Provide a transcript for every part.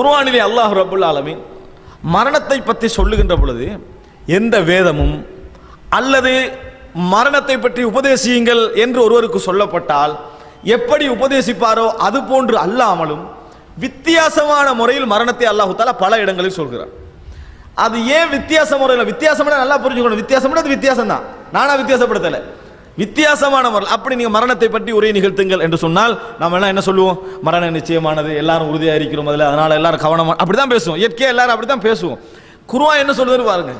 குர்வானிலே அல்லாஹ் ரபுல் ஆலமின் மரணத்தை பற்றி சொல்லுகின்ற பொழுது எந்த வேதமும் அல்லது மரணத்தை பற்றி உபதேசியுங்கள் என்று ஒருவருக்கு சொல்லப்பட்டால் எப்படி உபதேசிப்பாரோ அது போன்று அல்லாமலும் வித்தியாசமான முறையில் மரணத்தை அல்லாஹு தாலா பல இடங்களில் சொல்கிறார். அது ஏன் வித்தியாச முறையில்? வித்தியாசம்னா நல்லா புரிஞ்சுக்கணும். வித்தியாசம்னா அது வித்தியாசம் தான் நானா வித்தியாசப்படுத்தலை. வித்தியாசமான முறையில் அப்படி நீங்கள் மரணத்தை பற்றி உரை நிகழ்த்துங்கள் என்று சொன்னால் நம்ம எல்லாம் என்ன சொல்லுவோம்? மரணம் நிச்சயமானது எல்லாரும் உறுதியாக இருக்கிறோம் அதில் அதனால் எல்லாரும் அப்படி தான் பேசுவோம். இயற்கையாக எல்லாரும் அப்படி தான் பேசுவோம். குருவா என்ன சொல்லுது பாருங்க.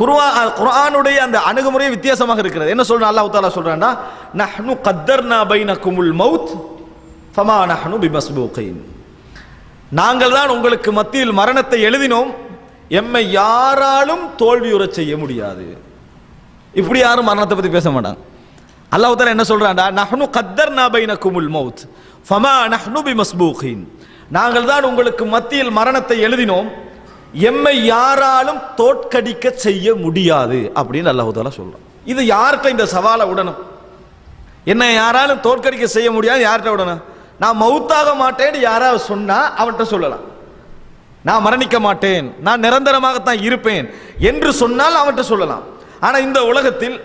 குருவா குரானுடைய அந்த அணுகுமுறை வித்தியாசமாக இருக்கிறது. என்ன சொல்றான்? அல்லாஹ் தாலா சொல்றான்னா நஹ்னு கத்தர்னா பைன குமுல் மவுத் ஃபமா நஹ்னு பிமஸ்பூகைன். நாங்கள் தான் உங்களுக்கு மத்தியில் மரணத்தை எழுதினோம். எம்மை யாராலும் தோல்வியுறச் செய்ய முடியாது. இப்படி யாரும் மரணத்தை பற்றி பேச மாட்டாங்க. அல்லாஹ் என்ன சொல்றான்டா? நஹ்னு கத்தர்னா குமுல் மவுத் ஃபமா நஹ்னு பிமஸ்பூகின். நாங்கள் தான் உங்களுக்கு மத்தியில் மரணத்தை எழுதினோம். எம்மை யாராலும் தோற்கடிக்க செய்ய முடியாது அப்படின்னு அல்லாஹ் சொல்கிறான் சொல்றான். இது யார்கிட்ட இந்த சவாலை விடணும்? என்னை யாராலும் தோற்கடிக்க செய்ய முடியாது யார்கிட்ட விடணும்? நான் மௌத்தாக மாட்டேன்னு யாராவது சொன்னா அவன்கிட்ட சொல்லலாம். நான் மரணிக்க மாட்டேன். நான் நிரந்தரமாகத்தான் இருப்பேன் என்று சொன்னால் அவன்கிட்ட சொல்லலாம். ஆனால் இந்த உலகத்தில்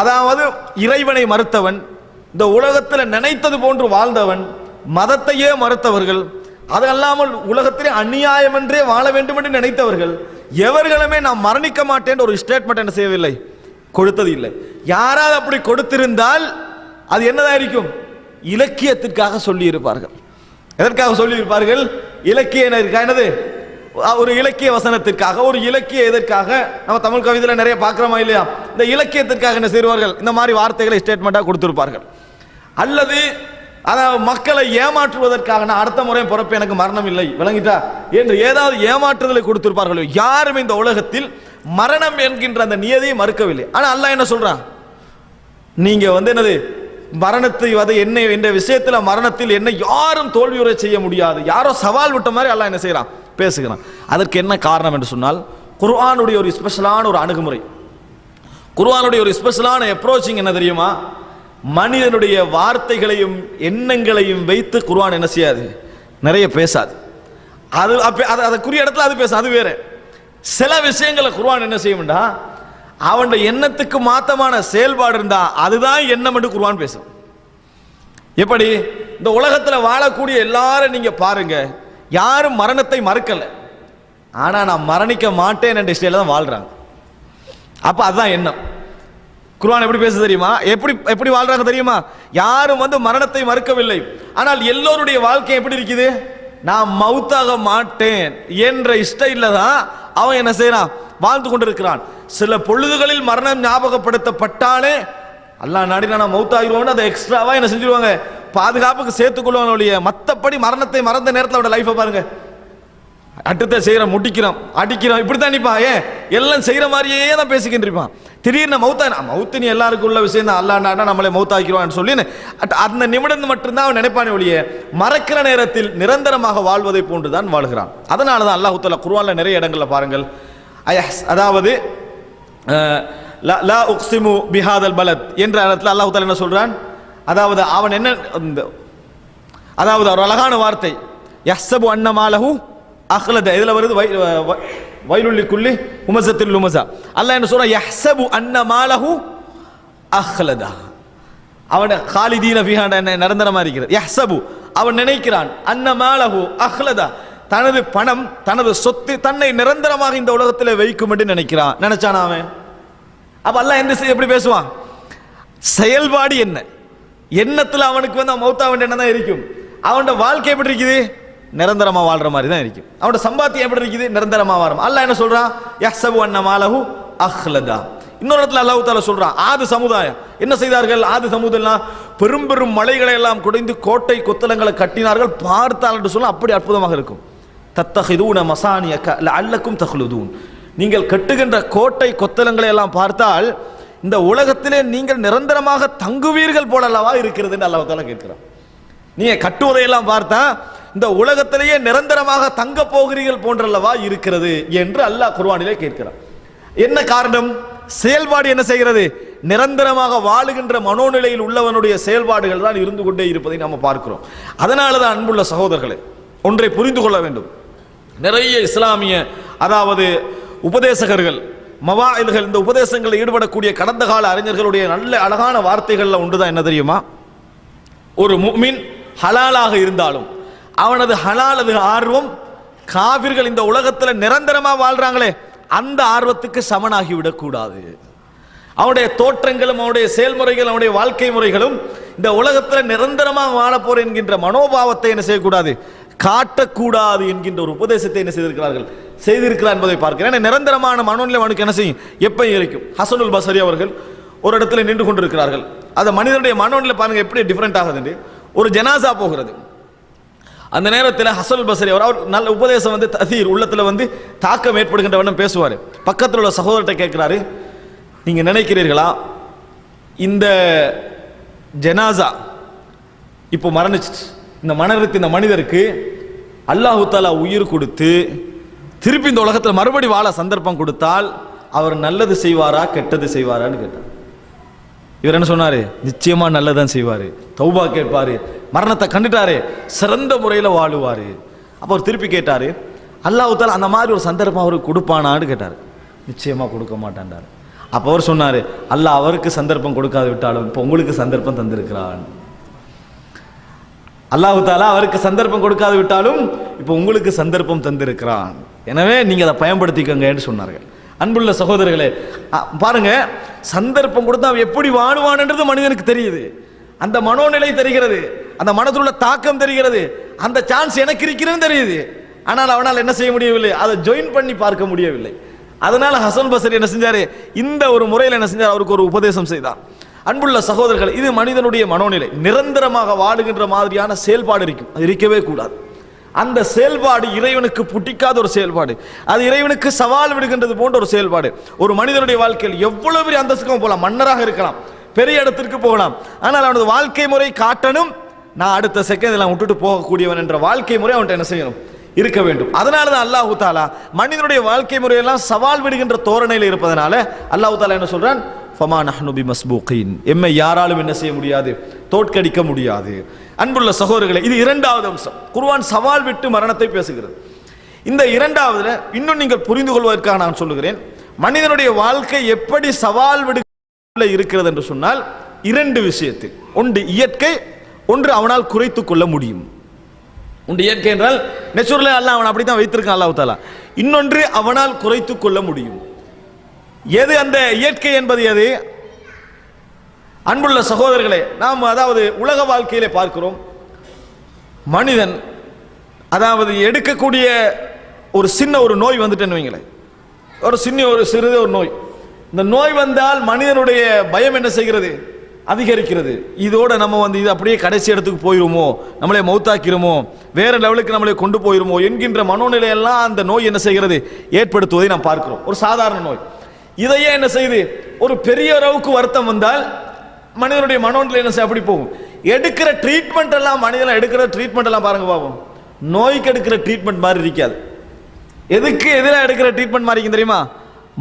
அதாவது இறைவனை மறுத்தவன் இந்த உலகத்தில் நினைத்தது போன்று வாழ்ந்தவன் மதத்தையே மறுத்தவர்கள் அது அல்லாமல் உலகத்திலே அநியாயம் என்றே வாழ வேண்டும் என்று நினைத்தவர்கள் எவர்களுமே நான் மரணிக்க மாட்டேன் ஒரு ஸ்டேட்மெண்ட் என்ன செய்யவில்லை? கொடுத்தது இல்லை. யாராவது அப்படி கொடுத்திருந்தால் அது என்னதாயிருக்கும்? இலக்கியத்திற்காக சொல்லியிருப்பார்கள். எதற்காக சொல்லியிருப்பார்கள்? இலக்கிய என்னது? ஒரு இலக்கிய வசனத்திற்காக ஒரு இலக்கிய எதற்காக நம்ம தமிழ் கவிதையில் நிறைய பார்க்குறோமா இல்லையா? இந்த இலக்கியத்திற்காக என்ன செய்வார்கள்? இந்த மாதிரி வார்த்தைகளை ஸ்டேட்மெண்ட்டாக கொடுத்துருப்பார்கள். அல்லது அதாவது மக்களை ஏமாற்றுவதற்காக நான் அடுத்த முறை பிறப்பு எனக்கு மரணம் இல்லை விளங்கிட்டா? என்று ஏதாவது ஏமாற்றுதலை கொடுத்திருப்பார்களோ? யாரும் இந்த உலகத்தில் மரணம் என்கின்ற அந்த நியதியை மறுக்கவில்லை. ஆனால் அல்லாஹ் என்ன சொல்கிறான் நீங்கள் வந்து என்னது? மரணத்தை வந்து என்ன என்ற விஷயத்தில் மரணத்தில் என்ன யாரும் தோல்வியுறை செய்ய முடியாது. யாரோ சவால் விட்ட மாதிரி அல்லாஹ் என்ன செய்கிறான் பேசுகிறான். அதற்கு என்ன காரணம் என்று சொன்னால் குர்ஆனுடைய ஒரு ஸ்பெஷலான ஒரு அணுகுமுறை. குர்ஆனுடைய ஒரு ஸ்பெஷலான அப்ரோச்சிங் என்ன தெரியுமா? மனிதனுடைய வார்த்தைகளையும் எண்ணங்களையும் வைத்து குர்ஆன் என்ன செய்யாது? நிறைய பேசாது. அது அது அதுக்குரிய இடத்துல அது பேசாது அது வேற. சில விஷயங்களை குர்ஆன் என்ன செய்யும்டா? அவனுடைய எண்ணத்துக்கு மாத்தமான செயல்பாடு இருந்தா அதுதான் எண்ணம் என்று குர்ஆன் பேசும். எப்படி? இந்த உலகத்தில் வாழக்கூடிய எல்லாரும் நீங்க பாருங்க. யாரும் மரணத்தை மறுக்கல. ஆனா நான் மரணிக்க மாட்டேன் என்ற ஸ்டைல தான் வாழ்றாங்க. அப்ப அதுதான் எண்ணம். குர்ஆன் எப்படி பேச தெரியுமா? எப்படி எப்படி வாழ்றாங்க தெரியுமா? யாரும் வந்து மரணத்தை மறுக்கவில்லை. ஆனால் எல்லோருடைய வாழ்க்கை எப்படி இருக்குது? நான் மவுத்தாக மாட்டேன் என்ற ஸ்டைல தான் அவன் என்ன செய்யறான் வாழ்ந்து கொண்டிருக்கிறான். சில பொழுதுகளில் மரணம் ஞாபகப்படுத்தப்பட்டாலே அல்லா நாடினா நான் மவுத்தாகிருவோம்னு அதை எக்ஸ்ட்ராவா என்ன செஞ்சிருவாங்க? பாதுகாப்புக்கு சேர்த்துக்கொள்வாங்க ஒழிய மற்றபடி மரணத்தை மறந்த நேரத்தில் அவட லைஃபை பாருங்க. அட்டத்தை செய்கிறோம் முடிக்கிறோம் அடிக்கிறோம் இப்படி தான் நிற்பா ஏன்? எல்லாம் செய்கிற மாதிரியே தான் பேசிக்கிட்டு இருப்பான். திடீர்னு மௌத்தா மௌத்து நீ எல்லாருக்கும் உள்ள விஷயம் தான். அல்லாண்டா நம்மளை மௌத்தாக்கிறோம்னு சொல்லி அந்த நிமிடம் மட்டும்தான் அவன் நினைப்பானே ஒழிய மறக்கிற நேரத்தில் நிரந்தரமாக வாழ்வதை போன்று தான் வாழ்கிறான். அதனால தான் அல்லாஹ் குருவானில் நிறைய இடங்களில் பாருங்கள். அயஹ் அதாவது லா- லா உக்ஸிமு பிஹாதல் பலத் என்ற இடத்துல அல்லாஹுத்தால என்ன சொல்கிறான் அதாவது அவன் என்ன இந்த அதாவது ஒரு அழகான வார்த்தை. யஹ்சபு அன்னமாலஹு அஹ்லத. இதுல வருது வை- வ- வயலுள்ளி குள்ளி உமசத்தில் உமசா. அல்ல என்ன சொல்ற யஹ்சபு அன்னமாலஹு அஹ்லதா. அவன் காலிதீன ஃபிஹாண்ட என்ன நிரந்தரமா இருக்கிறது. யஹ்சபு. அவன் நினைக்கிறான் அன்னமாலஹு அஹ்லதா. தனது பணம் தனது சொத்து தன்னை நிரந்தரமாக இந்த உலகத்தில் வைக்கும் என்று நினைக்கிறான். நினைச்சானா அவன்? அப்ப அல்ல எந்த எப்படி பேசுவான்? செயல்பாடு என்ன? எண்ணத்தில் அவனுக்கு வந்து அவன் மௌத்தா வேண்டிய எண்ணம் தான் இருக்கும்? அவனோட வாழ்க்கை எப்படி இருக்குது? நிரந்தரமாக வாழ்கிற மாதிரி தான் இருக்கும். அவனோட சம்பாத்தியம் எப்படி இருக்குது? நிரந்தரமாக வாழும் அல்லாஹ் என்ன சொல்றான் யஹ்சபு அண்ண மாலஹு அஹ்லதா. இன்னொரு இடத்துல அல்லாஹு தாலா சொல்கிறான் ஆது சமுதாயம். என்ன செய்தார்கள்? ஆது சமுதாயம் பெரும் பெரும் மலைகளை எல்லாம் குடைந்து கோட்டை கொத்தலங்களை கட்டினார்கள். பார்த்தால் என்று சொல்ல அப்படி அற்புதமாக இருக்கும். தத்தஹிதூன மசானியக்க அல்லக்கும் தஹ்லுதூன். நீங்கள் கட்டுகின்ற கோட்டை கொத்தலங்களை எல்லாம் பார்த்தால் இந்த உலகத்திலே நீங்கள் நிரந்தரமாக தங்குவீர்கள் போலல்லவா இருக்கிறது என்று அல்லாஹ் தாலா கேட்கிறான். நீங்க கட்டுவதையெல்லாம் பார்த்தா இந்த உலகத்திலேயே நிரந்தரமாக தங்க போகிறீர்கள் போன்றல்லவா இருக்கிறது என்று அல்லாஹ் குர்வானிலே கேட்கிறான். என்ன காரணம்? செயல்பாடு என்ன செய்கிறது? நிரந்தரமாக வாழுகின்ற மனோநிலையில் உள்ளவனுடைய செயல்பாடுகள் தான் இருந்து கொண்டே இருப்பதை நாம் பார்க்கிறோம். அதனால தான் அன்புள்ள சகோதரர்களே ஒன்றை புரிந்து கொள்ள வேண்டும். நிறைய இஸ்லாமிய அதாவது உபதேசகர்கள் மவாயில்கள் இந்த உபதேசங்களில் ஈடுபடக்கூடிய கடந்த கால அறிஞர்களுடைய நல்ல அழகான வார்த்தைகளில் ஒன்றுதான் என்ன தெரியுமா? ஒரு முக்மின் ஹலாலாக இருந்தாலும் அவனது ஹலாலது ஆர்வம் காவிர்கள் இந்த உலகத்தில் நிரந்தரமாக வாழ்றாங்களே அந்த ஆர்வத்துக்கு சமனாகி விடக்கூடாது. அவனுடைய தோற்றங்களும் அவனுடைய செயல்முறைகளும் அவனுடைய வாழ்க்கை முறைகளும் இந்த உலகத்தில் நிரந்தரமாக வாழப்போறேன் என்கின்ற மனோபாவத்தை என்ன செய்யக்கூடாது? காட்டக்கூடாது என்கின்ற ஒரு உபதேசத்தை என்ன செய்திருக்கிறார்கள்? செய்திருக்கிறார் என்பதை பார்க்கிறேன். ஏன்னா நிரந்தரமான மனோநிலை அவனுக்கு என்ன செய்யும்? எப்பயும் இருக்கும் ஹசனுல் பசரி அவர்கள் ஒரு இடத்துல நின்று கொண்டிருக்கிறார்கள். அந்த மனிதனுடைய மனோநிலை பாருங்க எப்படி டிஃப்ரெண்ட் ஆகுது ஒரு ஜனாசா போகிறது. அந்த நேரத்தில் ஹசல் பசரி அவர் அவர் நல்ல உபதேசம் வந்து தசீர் உள்ளத்தில் வந்து தாக்கம் ஏற்படுகின்றவனும் பேசுவார். பக்கத்தில் உள்ள சகோதரர்கிட்ட கேட்குறாரு நீங்கள் நினைக்கிறீர்களா? இந்த ஜனாசா இப்போ மரணிச்சிச்சு. இந்த மரணத்து இந்த மனிதருக்கு அல்லாஹு தாலா உயிர் கொடுத்து திருப்பி இந்த உலகத்தில் மறுபடி வாழ சந்தர்ப்பம் கொடுத்தால் அவர் நல்லது செய்வாரா கெட்டது செய்வாரான்னு கேட்டார் இவர் என்ன சொன்னார்? நிச்சயமாக நல்லதான் செய்வார். தௌபா கேட்பார். மரணத்தை கண்டுட்டாரு. சிறந்த முறையில் வாழுவார். அப்போ அவர் திருப்பி கேட்டார் அல்லாஹ் தாலா அந்த மாதிரி ஒரு சந்தர்ப்பம் அவருக்கு கொடுப்பானான்னு கேட்டார். நிச்சயமாக கொடுக்க மாட்டான்டார். அப்போ அவர் சொன்னார் அல்லாஹ் அவருக்கு சந்தர்ப்பம் கொடுக்காது விட்டாலும் இப்போ உங்களுக்கு சந்தர்ப்பம் தந்திருக்கிறான். அல்லாஹு தாலா அவருக்கு சந்தர்ப்பம் கொடுக்காது விட்டாலும் இப்போ உங்களுக்கு சந்தர்ப்பம் தந்திருக்கிறான். எனவே நீங்கள் அதை பயன்படுத்திக்கங்கன்னு சொன்னார்கள். அன்புள்ள சகோதரர்களே பாருங்க சந்தர்ப்பம் கொடுத்தா அவன் எப்படி வாழுவான்ன்றது மனிதனுக்கு தெரியுது. அந்த மனோநிலை தெரிகிறது அந்த மனதில் உள்ள தாக்கம் தெரிகிறது அந்த சான்ஸ் எனக்கு இருக்கிறதுன்னு தெரியுது. ஆனால் அவனால் என்ன செய்ய முடியவில்லை? அதை ஜாயின் பண்ணி பார்க்க முடியவில்லை. அதனால ஹசன் பசர் என்ன செஞ்சார்? இந்த ஒரு முறையில் என்ன செஞ்சார்? அவருக்கு ஒரு உபதேசம் செய்தார் அன்புள்ள சகோதரர்கள் இது மனிதனுடைய மனோநிலை. நிரந்தரமாக வாடுகின்ற மாதிரியான செயல்பாடு இருக்கும். அது இருக்கவே கூடாது. அந்த செயல்பாடு இறைவனுக்கு புட்டிக்காத ஒரு செயல்பாடு. அது இறைவனுக்கு சவால் விடுகின்றது போன்ற ஒரு செயல்பாடு. ஒரு மனிதனுடைய வாழ்க்கையில் எவ்வளவு பெரிய அந்தஸ்துக்கும் போகலாம். மன்னராக இருக்கலாம். பெரிய இடத்திற்கு போகலாம். ஆனால் அவனது வாழ்க்கை முறை காட்டணும் நான் அடுத்த செகண்ட் எல்லாம் விட்டுட்டு போகக்கூடியவன் என்ற வாழ்க்கை முறை அவன்கிட்ட என்ன செய்யணும்? இருக்க வேண்டும். அதனால தான் அல்லாஹு தாலா மனிதனுடைய வாழ்க்கை முறையெல்லாம் சவால் விடுகின்ற தோரணையில் இருப்பதனால அல்லாஹு தாலா என்ன சொல்றான்? ஃபமா நஹ்னு மஸ்பூக்கின் மஸ்பூகின் எம்மை யாராலும் என்ன செய்ய முடியாது? தோற்கடிக்க முடியாது. அன்புள்ள சகோதரர்களை இது இரண்டாவது அம்சம். குர்வான் சவால் விட்டு மரணத்தை பேசுகிறது. இந்த இரண்டாவதுல இன்னும் நீங்கள் புரிந்து கொள்வதற்காக நான் சொல்லுகிறேன். மனிதனுடைய வாழ்க்கை எப்படி சவால் விடு இருக்கிறது என்று சொன்னால் இரண்டு விஷயத்தில். ஒன்று இயற்கை ஒன்று அவனால் குறைத்து கொள்ள முடியும். உண்டு இயற்கை என்றால் நெச்சுரலே அல்ல அவன் அப்படி தான் வைத்திருக்கான் அல்லாஹ் தாலா இன்னொன்று அவனால் குறைத்து கொள்ள முடியும். எது அந்த இயற்கை என்பது எது? அன்புள்ள சகோதரர்களே நாம் அதாவது உலக வாழ்க்கையிலே பார்க்கிறோம். மனிதன் அதாவது எடுக்கக்கூடிய ஒரு சின்ன ஒரு நோய் வந்துட்டேன்னு வைங்களேன். ஒரு சின்ன ஒரு சிறிது ஒரு நோய். இந்த நோய் வந்தால் மனிதனுடைய பயம் என்ன செய்கிறது? அதிகரிக்கிறது. இதோட நம்ம வந்து இது அப்படியே கடைசி இடத்துக்கு போயிருமோ நம்மளை மௌத்தாக்கிருமோ வேற லெவலுக்கு நம்மளை கொண்டு போயிருமோ என்கின்ற மனோநிலையெல்லாம் அந்த நோய் என்ன செய்கிறது? ஏற்படுத்துவதை நாம் பார்க்கிறோம். ஒரு சாதாரண நோய். இதையே என்ன செய்யுது ஒரு பெரிய அளவுக்கு வருத்தம் வந்தால் மனிதனுடைய மனோநிலை என்ன செய்ய அப்படி போகும். எடுக்கிற ட்ரீட்மெண்ட் எல்லாம் மனிதன் எடுக்கிற ட்ரீட்மெண்ட் எல்லாம் பாருங்க பாப்போம் நோய்க்கு எடுக்கிற ட்ரீட்மெண்ட் மாதிரி இருக்காது. எதுக்கு எதிராக எடுக்கிற ட்ரீட்மெண்ட் மாதிரி இருக்கும் தெரியுமா?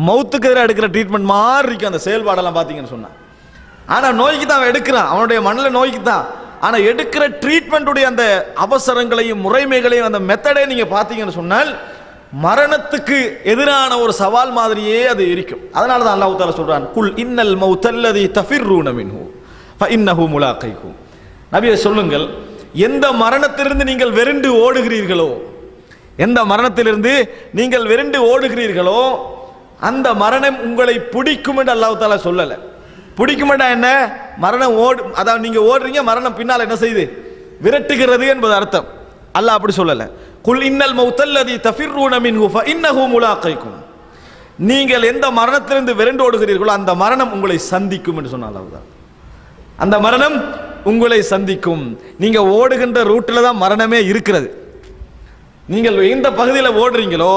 மவுத்துக்கு எதிராக எடுக்கிற ட்ரீட்மெண்ட் மாதிரி இருக்கும். அந்த செயல்பாடெல்லாம் பார்த்தீங்கன்னு சொன்னால் ஆனால் நோய்க்கு தான் அவன் எடுக்கிறான். அவனுடைய மண்ணில் நோய்க்கு தான். ஆனால் எடுக்கிற ட்ரீட்மெண்ட்டுடைய அந்த அவசரங்களையும் முறைமைகளையும் அந்த மெத்தடே நீங்கள் பார்த்தீங்கன்னு சொன்னால் மரணத்துக்கு எதிரான ஒரு சவால் மாதிரியே அது இருக்கும். அதனால தான் அல்லாஹ் தால சொல்கிறான் குல் இன்னல் மௌத்தல்லதி தஃபிர்ரூன மின்ஹு ஃபஇன்னஹு முலாகைக்கும் நபியை சொல்லுங்கள் எந்த மரணத்திலிருந்து நீங்கள் வெறுண்டு ஓடுகிறீர்களோ எந்த மரணத்திலிருந்து நீங்கள் வெறுண்டு ஓடுகிறீர்களோ அந்த மரணம் உங்களை பிடிக்கும் என்று அல்லாஹ் தாலா சொல்லலை. பிடிக்குமெண்டா என்ன? மரணம் ஓடு அதாவது நீங்கள் ஓடுறீங்க மரணம் பின்னால் என்ன செய்யுது விரட்டுகிறது என்பது அர்த்தம். அல்ல அப்படி சொல்லலை. குல் இன்னல் மௌத்தல்லதி தஃபிர்ரூன மின் ஹுஃபா இன்னஹு முலாக்கைக்கும். நீங்கள் எந்த மரணத்திலிருந்து விரண்டு ஓடுகிறீர்களோ அந்த மரணம் உங்களை சந்திக்கும் என்று சொன்ன அல்லாஹ். அந்த மரணம் உங்களை சந்திக்கும். நீங்கள் ஓடுகின்ற ரூட்டில் தான் மரணமே இருக்கிறது. நீங்கள் எந்த பகுதியில் ஓடுறீங்களோ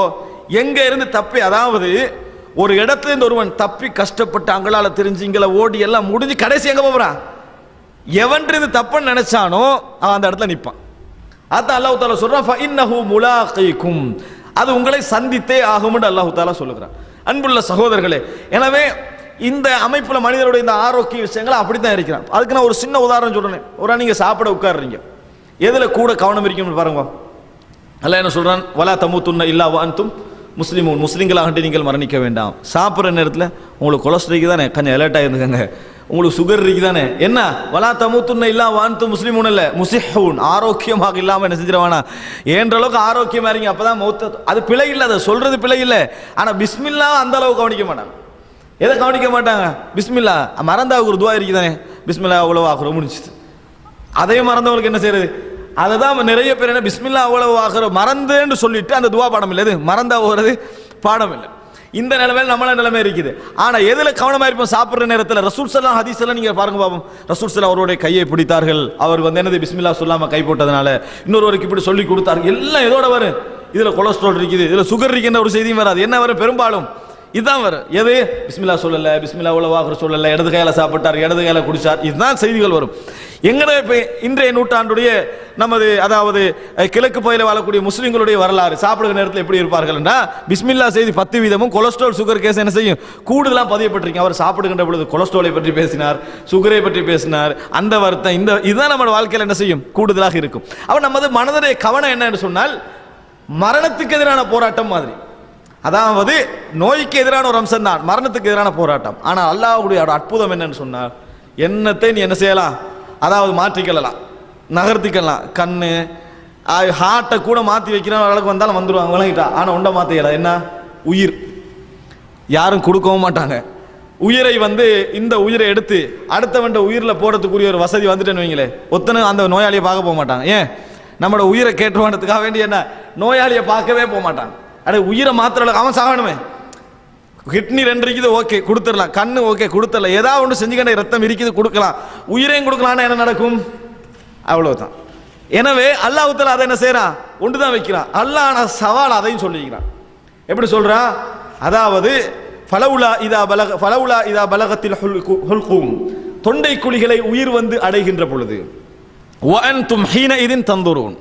எங்கே இருந்து தப்பி அதாவது ஒரு இடத்துலேருந்து ஒருவன் தப்பி கஷ்டப்பட்டு அங்களால் தெரிஞ்சு ஓடி எல்லாம் முடிஞ்சு கடைசி எங்கே போகிறான் எவன் தப்புன்னு நினைச்சானோ அவன் அந்த இடத்துல நிற்பான் அதான் அல்லாஹு தாலா சொல்கிறான் ஃபஇன்னஹு முலாகைக்கும். அது உங்களை சந்தித்தே ஆகும்னு அல்லாஹு தாலா சொல்லுகிறான். அன்புள்ள சகோதரர்களே எனவே இந்த அமைப்பில் மனிதருடைய இந்த ஆரோக்கிய விஷயங்களை அப்படித்தான் இருக்கிறான். அதுக்கு நான் ஒரு சின்ன உதாரணம் சொல்கிறேன் ஒரு நீங்கள் சாப்பிட உட்காருறீங்க. எதில் கூட கவனம் இருக்கும்னு பாருங்க. அல்லாஹ் என்ன சொல்கிறான் வலா தமுத்துன்ன இல்லா வாந்தும் முஸ்லீம் முஸ்லீம்களாகட்டு நீங்கள் மரணிக்க வேண்டாம். சாப்பிட்ற நேரத்தில் உங்களுக்கு கொலஸ்ட்ரிக்கு தானே? கொஞ்சம் அலர்ட்டாக இருந்துக்கங்க உங்களுக்கு சுகர் இருக்கு தானே? என்ன? வலா தமுத்துன்னு இல்லாம வான்து முஸ்லீம் இல்லை. முசிஹூன் ஆரோக்கியமாக இல்லாமல் என்ன செஞ்சிருவானா? ஏன்ற அளவுக்கு ஆரோக்கியமாக இருங்க. அப்பதான் மௌத்த அது பிழை இல்லை அதை சொல்றது பிழை இல்லை. ஆனால் பிஸ்மில்லா அந்த அளவு கவனிக்க மாட்டாங்க. எதை கவனிக்க மாட்டாங்க? பிஸ்மில்லா. மறந்தா ஒரு துவா இருக்குதானே பிஸ்மில்லா அவ்வளோ ஆகுற அதையும் மறந்தவங்களுக்கு என்ன செய்யறது அதை தான் நிறைய பேர் என்ன பிஸ்மில்லா அவ்வளவு ஆகிற மறந்துன்னு சொல்லிட்டு அந்த துவா பாடம் இல்லை. எது மறந்தா போகிறது பாடம் இல்லை. இந்த நிலைமையில் நம்மள நிலைமை இருக்குது. ஆனால் எதில் கவனமாக இருப்போம்? சாப்பிட்ற நேரத்தில். ரசூல் சலாம் ஹதீஸ் எல்லாம் நீங்கள் பாருங்க பாப்போம். ரசூல் சலாம் அவருடைய கையை பிடித்தார்கள். அவர் வந்து என்னது பிஸ்மில்லா சொல்லாமல் கை போட்டதுனால. இன்னொருவருக்கு இப்படி சொல்லி கொடுத்தார்கள். எல்லாம் எதோட வரும் இதில் கொலஸ்ட்ரால் இருக்குது இதில் சுகர் இருக்குன்ற ஒரு செய்தியும் வராது. என்ன வரும் பெரும்பாலும் இதுதான் வரும் எது? பிஸ்மில்லா சொல்லலை பிஸ்மில்லா உலவாகிற சொல்லலை. இடது கையில் சாப்பிட்டார் இடது கையில் குடிச்சார். இதுதான் செய்திகள் வரும். எங்கட இப்போ இன்றைய நூற்றாண்டுடைய நமது அதாவது கிழக்கு பகுதியில் வாழக்கூடிய முஸ்லீம்களுடைய வரலாறு? சாப்பிடுற நேரத்தில் எப்படி இருப்பார்கள்னா பிஸ்மில்லா செய்தி பத்து வீதமும் கொலஸ்ட்ரால் சுகர் கேஸ் என்ன செய்யும்? கூடுதலாக பதியப்பட்டிருக்கீங்க அவர் சாப்பிடுகின்ற பொழுது கொலஸ்ட்ராலை பற்றி பேசினார் சுகரை பற்றி பேசினார் அந்த வருத்தம் இந்த இதுதான் நம்ம வாழ்க்கையில் என்ன செய்யும்? கூடுதலாக இருக்கும். அவர் நமது மனதுடைய கவனம் என்னன்னு சொன்னால் மரணத்துக்கு எதிரான போராட்டம் மாதிரி. அதாவது நோய்க்கு எதிரான ஒரு அம்சம் தான் மரணத்துக்கு எதிரான போராட்டம். ஆனால் அல்லாஹுடைய அற்புதம் என்னன்னு சொன்னார் என்னத்தை நீ என்ன செய்யலாம்? அதாவது மாற்றிக்கொள்ளலாம் நகர்த்திக்கலாம் கண் ஹார்ட்டை கூட மாற்றி வைக்கிற அளவுக்கு வந்தாலும் வந்துடுவாங்க விளங்கிட்டா. ஆனால் உண்டை மாற்றிக்கல என்ன? உயிர். யாரும் கொடுக்கவும் மாட்டாங்க. உயிரை வந்து இந்த உயிரை எடுத்து அடுத்தவன்ட உயிரில் போடுறதுக்குரிய ஒரு வசதி வந்துட்டேன்னு வைங்களே. ஒத்தனை அந்த நோயாளியை பார்க்க போக மாட்டாங்க. ஏன்? நம்மளோட உயிரை கேட்டுவானதுக்காக வேண்டி என்ன? நோயாளியை பார்க்கவே போக மாட்டாங்க. அட உயிரை மாத்திர அளவுக்கு அவன் சாகணுமே. கிட்னி ரெண்டு இருக்குது ஓகே கொடுத்துடலாம். கண்ணு ஓகே கொடுத்துடலாம். ஏதாவது ஒன்று செஞ்சுக்கணும் ரத்தம் இருக்குது கொடுக்கலாம். உயிரையும் கொடுக்கலான்னா என்ன நடக்கும்? அவ்வளோதான் எனவே அல்லாஹ்வுத்தாலா அதை என்ன செய்கிறான் ஒன்று தான் வைக்கிறான். அல்லாஹ் சவால் அதையும் சொல்லிக்கிறான். எப்படி சொல்கிறா அதாவது ஃபலவுலா இதா பலக ஃபலவுலா இதா பலகத்தில் ஹுல்கு- ஹுல்கும் தொண்டை குழிகளை உயிர் வந்து அடைகின்ற பொழுது. வஅன்தும் ஹீன இதன் தந்துரூன்.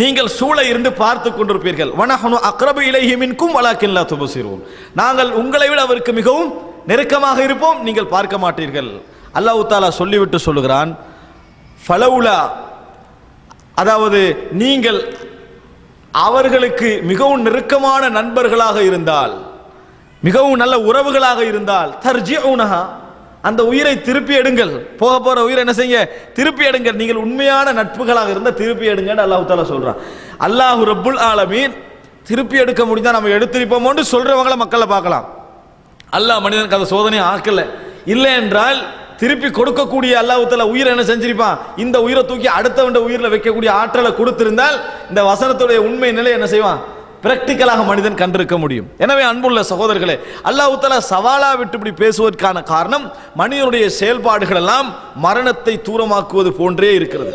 நீங்கள் சூழ இருந்து பார்த்து கொண்டிருப்பீர்கள். வனஹனு அக்ரபு இலைஹி மின்கும் வலாக்கின் நாங்கள் உங்களை விட அவருக்கு மிகவும் நெருக்கமாக இருப்போம். நீங்கள் பார்க்க மாட்டீர்கள். அல்லாஹு தாலா சொல்லிவிட்டு சொல்லுகிறான் ஃபலவுலா அதாவது நீங்கள் அவர்களுக்கு மிகவும் நெருக்கமான நண்பர்களாக இருந்தால் மிகவும் நல்ல உறவுகளாக இருந்தால் தர்ஜிஊனஹா அந்த உயிரை திருப்பி எடுங்கள். போக போற உயிரை என்ன செய்ய திருப்பி எடுங்கள். நீங்கள் உண்மையான நட்புகளாக இருந்தால் திருப்பி எடுங்கன்னு அல்லாஹு தாலா சொல்றான். அல்லாஹ் ரபுல் ஆலமீன். திருப்பி எடுக்க முடிஞ்சா நம்ம எடுத்திருப்போமோன்னு சொல்கிறவங்கள மக்களை பார்க்கலாம். அல்லாஹ் மனிதனுக்கு அந்த சோதனை ஆக்கல. இல்லை என்றால் திருப்பி கொடுக்கக்கூடிய அல்லாஹ்வுத்தால உயிரை என்ன செஞ்சிருப்பான்? இந்த உயிரை தூக்கி அடுத்தவன் உயிரில் வைக்கக்கூடிய ஆற்றலை கொடுத்திருந்தால் இந்த வசனத்துடைய உண்மை நிலை என்ன செய்வான்? பிராக்டிக்கலாக மனிதன் கண்டிருக்க முடியும். எனவே அன்புள்ள சகோதரர்களே அல்லாஹ்வுத்தாலா சவாலா விட்டு இப்படி பேசுவதற்கான காரணம் மனிதனுடைய செயல்பாடுகள் எல்லாம் மரணத்தை தூரமாக்குவது போன்றே இருக்கிறது.